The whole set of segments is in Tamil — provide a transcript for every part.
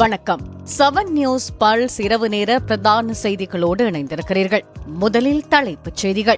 வணக்கம். செவன் நியூஸ் பல்ஸ் இரவு நேர பிரதான செய்திகளோடு இணைந்திருக்கிறீர்கள். முதலில் தலைப்புச் செய்திகள்.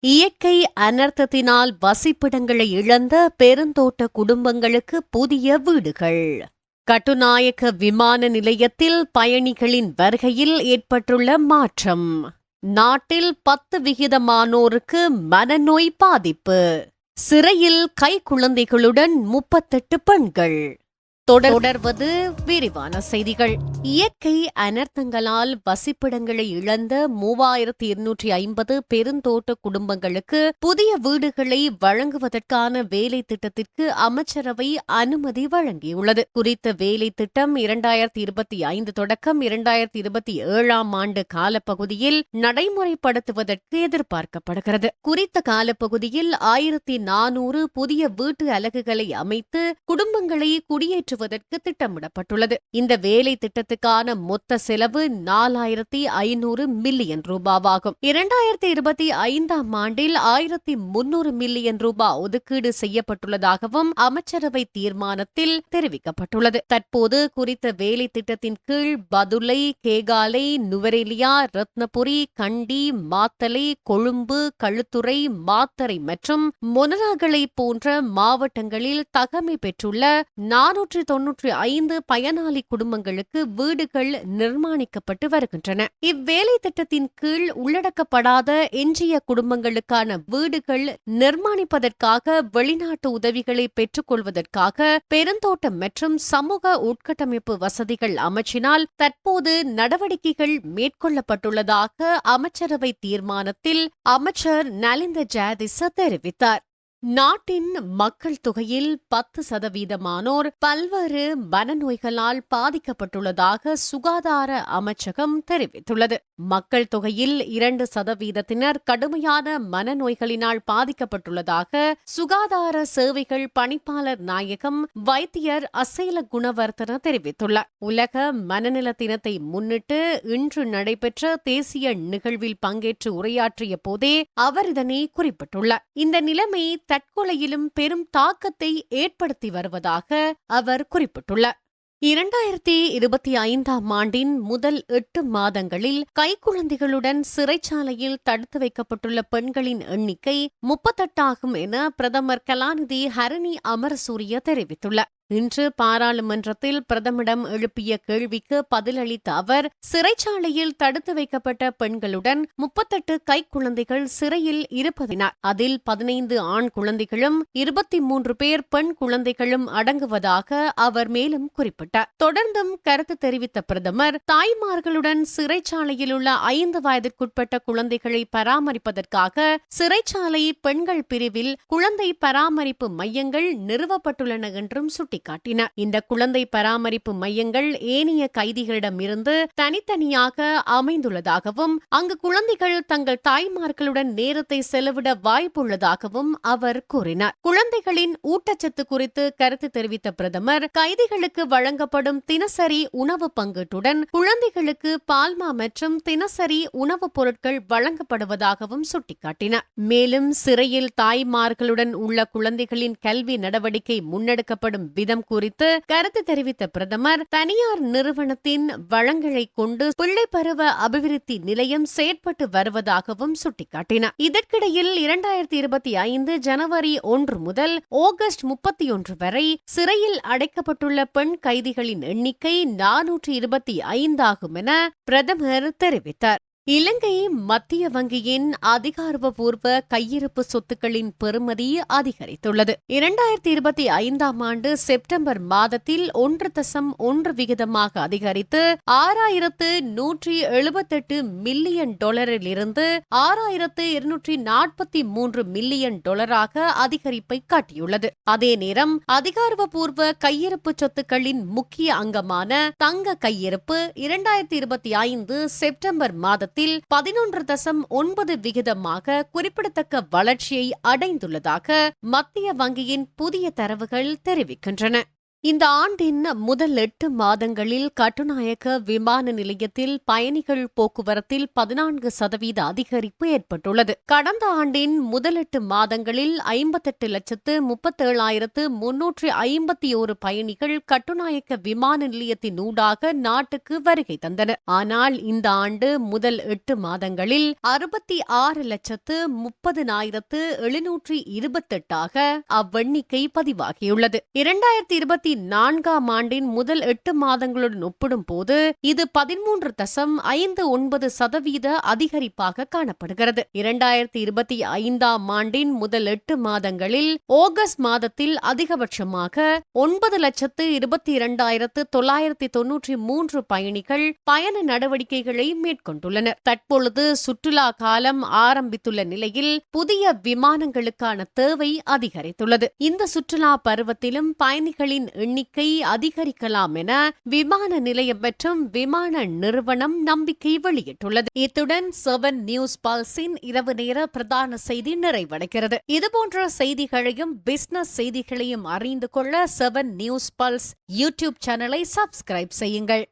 இயற்கை அனர்த்தத்தினால் வசிப்பிடங்களை இழந்த பெருந்தோட்ட குடும்பங்களுக்கு புதிய வீடுகள். கட்டுநாயக்க விமான நிலையத்தில் பயணிகளின் வருகையில் ஏற்பட்டுள்ள மாற்றம். நாட்டில் பத்து விகிதமானோருக்கு மனநோய் பாதிப்பு. சிறையில் கைக்குழந்தைகளுடன் முப்பத்தெட்டு பெண்கள். தொடர்வது விரிவான செய்திகள். இயற்கை அனர்த்தங்களால் வசிப்பிடங்களை இழந்த மூவாயிரத்தி இருநூற்றி ஐம்பது பெருந்தோட்ட குடும்பங்களுக்கு புதிய வீடுகளை வழங்குவதற்கான வேலை திட்டத்திற்கு அமைச்சரவை அனுமதி வழங்கியுள்ளது. குறித்த வேலை திட்டம் இரண்டாயிரத்தி இருபத்தி ஐந்து தொடக்கம் இரண்டாயிரத்தி இருபத்தி ஏழாம் ஆண்டு காலப்பகுதியில் நடைமுறைப்படுத்துவதற்கு எதிர்பார்க்கப்படுகிறது. குறித்த காலப்பகுதியில் ஆயிரத்தி நானூறு புதிய வீட்டு அலகுகளை அமைத்து குடும்பங்களை குடியேற்று மாற்றுவதற்கு திட்டமிடப்பட்டுள்ளது. இந்த வேலை திட்டத்துக்கான மொத்த செலவு நாலாயிரத்தி ஐநூறு மில்லியன் ரூபாவாகும். இரண்டாயிரத்தி இருபத்தி ஐந்தாம் ஆண்டில் ஆயிரத்தி முன்னூறு மில்லியன் ரூபாய் ஒதுக்கீடு செய்யப்பட்டுள்ளதாகவும் அமைச்சரவை தீர்மானத்தில் தெரிவிக்கப்பட்டுள்ளது. தற்போது குறித்த வேலை திட்டத்தின் கீழ் பதுளை கேகாலை நுவரெலியா ரத்னபுரி கண்டி மாத்தலை கொழும்பு களுத்துறை மாத்தரை மற்றும் மொனராகலை போன்ற மாவட்டங்களில் தகமை பெற்றுள்ள நானூற்று தொன்னூற்றி ஐந்து பயனாளி குடும்பங்களுக்கு வீடுகள் நிர்மாணிக்கப்பட்டு வருகின்றன. இவ்வேலை திட்டத்தின் கீழ் உள்ளடக்கப்படாத எஞ்சிய குடும்பங்களுக்கான வீடுகள் நிர்மாணிப்பதற்காக வெளிநாட்டு உதவிகளை பெற்றுக் கொள்வதற்காக பெருந்தோட்டம் மற்றும் சமூக உட்கட்டமைப்பு வசதிகள் அமைச்சினால் தற்போது நடவடிக்கைகள் மேற்கொள்ளப்பட்டுள்ளதாக அமைச்சரவை தீர்மானத்தில் அமைச்சர் நலிந்த ஜாதிச தெரிவித்தார். நாட்டின் மக்கள் தொகையில் பத்து சதவீதமானோர் பல்வேறு மனநோய்களால் பாதிக்கப்பட்டுள்ளதாக சுகாதார அமைச்சகம் தெரிவித்துள்ளது. மக்கள் தொகையில் இரண்டு சதவீதத்தினர் கடுமையான மனநோய்களினால் பாதிக்கப்பட்டுள்ளதாக சுகாதார சேவைகள் பணிப்பாளர் நாயகம் வைத்தியர் அசேல குணவர்த்தன தெரிவித்துள்ளார். உலக மனநல தினத்தை முன்னிட்டு இன்று நடைபெற்ற தேசிய நிகழ்வில் பங்கேற்று உரையாற்றிய போதே அவர் இதனை குறிப்பிட்டுள்ளார். இந்த நிலைமை தற்கொலையிலும் பெரும் தாக்கத்தை ஏற்படுத்தி வருவதாக அவர் குறிப்பிட்டுள்ளார். இரண்டாயிரத்தி இருபத்தி ஐந்தாம் ஆண்டின் முதல் எட்டு மாதங்களில் கைக்குழந்தைகளுடன் சிறைச்சாலையில் தடுத்து வைக்கப்பட்டுள்ள பெண்களின் எண்ணிக்கை முப்பத்தெட்டாகும் என பிரதமர் கலாநிதி ஹரணி அமரசூரிய தெரிவித்துள்ளார். இன்று பாராளுமன்றத்தில் பிரதமிடம் எழுப்பிய கேள்விக்கு பதிலளித்த அவர் சிறைச்சாலையில் தடுத்து வைக்கப்பட்ட பெண்களுடன் முப்பத்தெட்டு கைக்குழந்தைகள் சிறையில் இருப்பதினார் அதில் பதினைந்து ஆண் குழந்தைகளும் இருபத்தி மூன்று பேர் பெண் குழந்தைகளும் அடங்குவதாக அவர் மேலும் குறிப்பிட்டார். தொடர்ந்தும் கருத்து தெரிவித்த பிரதமர் தாய்மார்களுடன் சிறைச்சாலையில் உள்ள ஐந்து வயதிற்குட்பட்ட குழந்தைகளை பராமரிப்பதற்காக சிறைச்சாலை பெண்கள் பிரிவில் குழந்தை பராமரிப்பு மையங்கள் நிறுவப்பட்டுள்ளன என்றும் சுட்டி சுட்டிக்காட்டின இந்த குழந்தை பராமரிப்பு மையங்கள் ஏனைய கைதிகளிடமிருந்து தனித்தனியாக அமைந்துள்ளதாகவும் அங்கு குழந்தைகள் தங்கள் தாய்மார்களுடன் நேரத்தை செலவிட வாய்ப்புள்ளதாகவும் அவர் கூறினார். குழந்தைகளின் ஊட்டச்சத்து குறித்து கருத்து தெரிவித்த பிரதமர் கைதிகளுக்கு வழங்கப்படும் தினசரி உணவு பங்கீட்டுடன் குழந்தைகளுக்கு பால்மா மற்றும் தினசரி உணவுப் பொருட்கள் வழங்கப்படுவதாகவும் சுட்டிக்காட்டினார். மேலும் சிறையில் தாய்மார்களுடன் உள்ள குழந்தைகளின் கல்வி நடவடிக்கை முன்னெடுக்கப்படும் விதம் குறித்து கருத்து தெரிவித்த பிரதமர் தனியார் நிறுவனத்தின் வளங்களை கொண்டு பிள்ளை பருவ அபிவிருத்தி நிலையம் செயற்பட்டு வருவதாகவும் சுட்டிக்காட்டினார். இதற்கிடையில் இரண்டாயிரத்தி இருபத்தி ஐந்து ஜனவரி ஒன்று முதல் ஆகஸ்ட் முப்பத்தி ஒன்று வரை சிறையில் அடைக்கப்பட்டுள்ள பெண் கைதிகளின் எண்ணிக்கை நானூற்றி இருபத்தி ஐந்தாகும் என பிரதமர் தெரிவித்தார். இலங்கை மத்திய வங்கியின் அதிகாரப்பூர்வ கையிருப்பு சொத்துக்களின் பெறுமதி அதிகரித்துள்ளது. இரண்டாயிரத்தி இருபத்தி ஐந்தாம் ஆண்டு செப்டம்பர் மாதத்தில் ஒன்று தசம் ஒன்று விகிதமாக அதிகரித்து ஆறாயிரத்து நூற்றி எழுபத்தெட்டு மில்லியன் டாலரில் இருந்து ஆறாயிரத்து இருநூற்றி நாற்பத்தி மூன்று மில்லியன் டாலராக அதிகரிப்பை காட்டியுள்ளது. அதே நேரம் அதிகாரப்பூர்வ கையிருப்பு சொத்துக்களின் முக்கிய அங்கமான தங்க கையிருப்பு இரண்டாயிரத்தி இருபத்தி ஐந்து செப்டம்பர் மாதத்தில் மாதத்தில் பதினொன்று தசம் ஒன்பது விகிதமாக குறிப்பிடத்தக்க வளர்ச்சியை அடைந்துள்ளதாக மத்திய வங்கியின் புதிய தரவுகள் தெரிவிக்கின்றன. இந்த ஆண்டின் முதல் எட்டு மாதங்களில் கட்டுநாயக்க விமான நிலையத்தில் பயணிகள் போக்குவரத்தில் பதினான்கு சதவீத அதிகரிப்பு ஏற்பட்டுள்ளது. கடந்த ஆண்டின் முதல் எட்டு மாதங்களில் ஐம்பத்தெட்டு லட்சத்து முப்பத்தேழாயிரத்து முன்னூற்றி ஐம்பத்தி ஒரு பயணிகள் கட்டுநாயக்க விமான நிலையத்தின் ஊடாக நாட்டுக்கு வருகை தந்தனர். ஆனால் இந்த ஆண்டு முதல் எட்டு மாதங்களில் அறுபத்தி ஆறு லட்சத்து முப்பதினாயிரத்து எழுநூற்றி இருபத்தெட்டாக அவ்வெண்ணிக்கை பதிவாகியுள்ளது. இரண்டாயிரத்தி இருபத்தி இரண்டாயிரத்தி நான்காம் ஆண்டின் முதல் எட்டு மாதங்களுடன் ஒப்பிடும்போது இது பதிமூன்று தசம் ஐந்து ஒன்பது சதவீத அதிகரிப்பாக காணப்படுகிறது. இரண்டாயிரத்தி இருபத்தி ஐந்தாம் ஆண்டின் முதல் எட்டு மாதங்களில் ஆகஸ்ட் மாதத்தில் அதிகபட்சமாக ஒன்பது லட்சத்து இருபத்தி இரண்டாயிரத்து தொள்ளாயிரத்தி தொன்னூற்றி மூன்று பயணிகள் பயண நடவடிக்கைகளை மேற்கொண்டுள்ளனர். தற்பொழுது சுற்றுலா காலம் ஆரம்பித்துள்ள நிலையில் புதிய விமானங்களுக்கான தேவை அதிகரித்துள்ளது. இந்த சுற்றுலா பருவத்திலும் பயணிகளின் எண்ணிக்கை அதிகரிக்கலாம் என விமான நிலையம் மற்றும் விமான நிறுவனம் நம்பிக்கை வெளியிட்டுள்ளது. இத்துடன் செவன் நியூஸ் பல்ஸின் இரவு நேர பிரதான செய்தி நிறைவடைகிறது. இதுபோன்ற செய்திகளையும் பிசினஸ் செய்திகளையும் அறிந்து கொள்ள செவன் நியூஸ் பல்ஸ் யூடியூப் சேனலை சப்ஸ்கிரைப் செய்யுங்கள்.